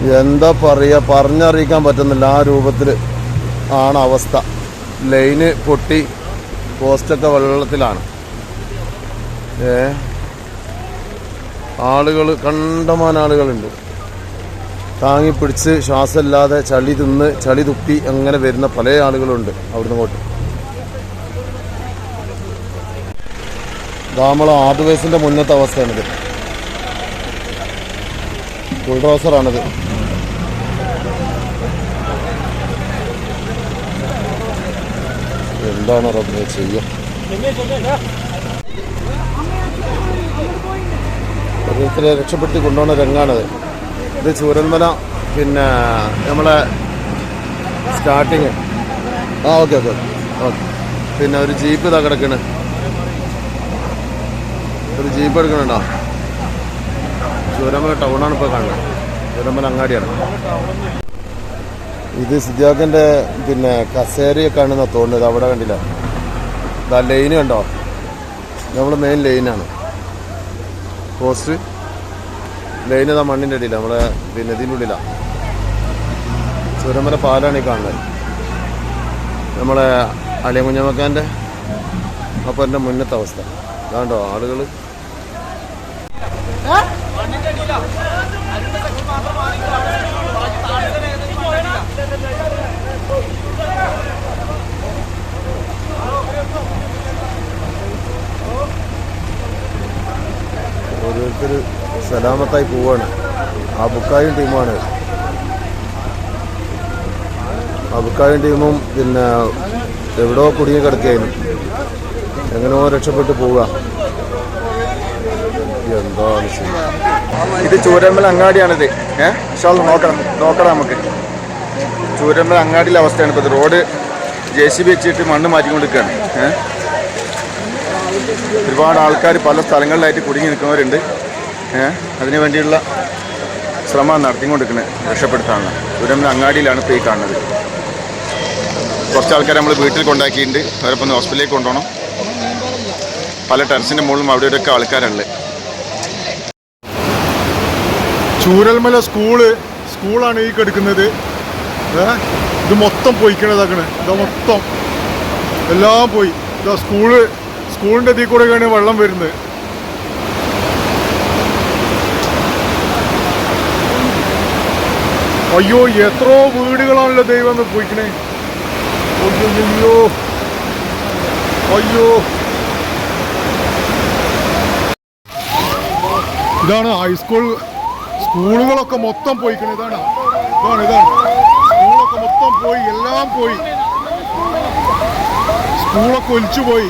എന്താ പറയുക പറഞ്ഞറിയിക്കാൻ പറ്റുന്നില്ല. ആ രൂപത്തിൽ ആണ് അവസ്ഥ. ലൈന് പൊട്ടി പോസ്റ്റൊക്കെ വെള്ളത്തിലാണ്. ഏ? ആളുകൾ കണ്ടമാന ആളുകളുണ്ട്. താങ്ങി പിടിച്ച് ശ്വാസമില്ലാതെ ചളി തിന്ന് ചളി തുപ്പി അങ്ങനെ വരുന്ന പല ആളുകളുണ്ട് അവിടുന്ന് ഇങ്ങോട്ട്. നമ്മളെ ആർട്ട്വേസിന്റെ മുന്നത്തെ അവസ്ഥയാണിത്. ബുൾഡോസറാണിത് എന്താണ് റബ്ബെ ചെയ്യുക? ഓരോരുത്തരെ രക്ഷപ്പെടുത്തി കൊണ്ടുപോകുന്ന രംഗാണത്. ഇത് ചൂരന്മല പിന്നെ നമ്മളെ സ്റ്റാർട്ടിങ് ആ ഓക്കെ ഓക്കെ ഓക്കെ പിന്നെ ഒരു ജീപ്പ് ഇതാ കിടക്കണ്. ഒരു ജീപ്പ് എടുക്കണുണ്ടോ? ചൂരമല ടൗണാണ് ഇപ്പോൾ കാണുന്നത്. ചൂരന്മല അങ്ങാടിയാണ്. ഇത് സിദ്ധാഖിന്റെ പിന്നെ കസേരയൊക്കെ ആണെന്നാ തോന്നുന്നത്. അവിടെ കണ്ടില്ല. ഇതാ ലൈന് കണ്ടോ? നമ്മൾ മെയിൻ ലൈനാണ് പോസ്റ്റ് ലൈൻ ഇതാ മണ്ണിന്റെ അടിയില്ല നമ്മളെ പിന്നെ ഇതിന്റെ ഉള്ളിലാണ് ചുരമല പാലാണ് ഈ കാണുന്നത്. നമ്മളെ അലിയമുഞ്ഞമ്മക്കാന്റെ അപ്പോൾ എന്റെ മുന്നത്തെ അവസ്ഥ. ഇതാണ്ടോ ആളുകൾ സലാമത്തായി പോവാണ്. ആ ബുക്കായും ടീമാണ് ആ ബുക്കായും ടീമും പിന്നെ എവിടോ കുടുങ്ങി കിടക്കുകയായിരുന്നു. എങ്ങനെയോ രക്ഷപ്പെട്ട് പോവുക. എന്താണ് ഇത് ചൂരമ്പൽ അങ്ങാടിയാണിത്. ഏഹ് നോക്കണം. നോക്കണം നമുക്ക്. ചൂരമ്മൽ അങ്ങാടിയിലെ അവസ്ഥയാണ് ഇപ്പോൾ റോഡ് ജെ സി ബി വെച്ചിട്ട് മണ്ണ് മാറ്റിക്കൊണ്ടിരിക്കുകയാണ്. ഒരുപാട് ആൾക്കാർ പല സ്ഥലങ്ങളിലായിട്ട് കുടുങ്ങി നിൽക്കുന്നവരുണ്ട്. അതിനു വേണ്ടിയുള്ള ശ്രമം നടത്തിക്കൊണ്ടിരിക്കുന്നത് രക്ഷപ്പെടുത്താനുള്ള. ചൂരമ്പ അങ്ങാടിയിലാണ് ഇപ്പോൾ ഈ കാണുന്നത്. കുറച്ച് ആൾക്കാർ നമ്മൾ വീട്ടിൽ കൊണ്ടാക്കിയിട്ടുണ്ട്. അവരപ്പം ഒന്ന് ഹോസ്പിറ്റലിലേക്ക് കൊണ്ടുപോകണം. പല ടെറസിന്റെ മുകളിലും അവിടെ ഇവിടെയൊക്കെ ആൾക്കാരുണ്ട്. ചൂരൽമല സ്കൂൾ സ്കൂളാണ് ഈ കിടക്കുന്നത്. ഇത് മൊത്തം പൊയ്ക്കണതാക്കണ് ഇതാ മൊത്തം. എല്ലാം പോയി. ഇതാ സ്കൂൾ സ്കൂളിന്റെ ഇതിൽ കൂടെയൊക്കെയാണ് വെള്ളം വരുന്നത്. അയ്യോ എത്രയോ വീടുകളാണല്ലോ ദൈവം പോയിക്കണേ. അയ്യോ അയ്യോ. ഇതാണ് ഹൈസ്കൂൾ സ്കൂളുകളൊക്കെ മൊത്തം പോയിക്കണേ. ഇതാണ്. ഇതാണ് ഇതാണ്. മൊത്തം പോയി എല്ലാം പോയി. സ്കൂളൊക്കെ ഒലിച്ചു പോയി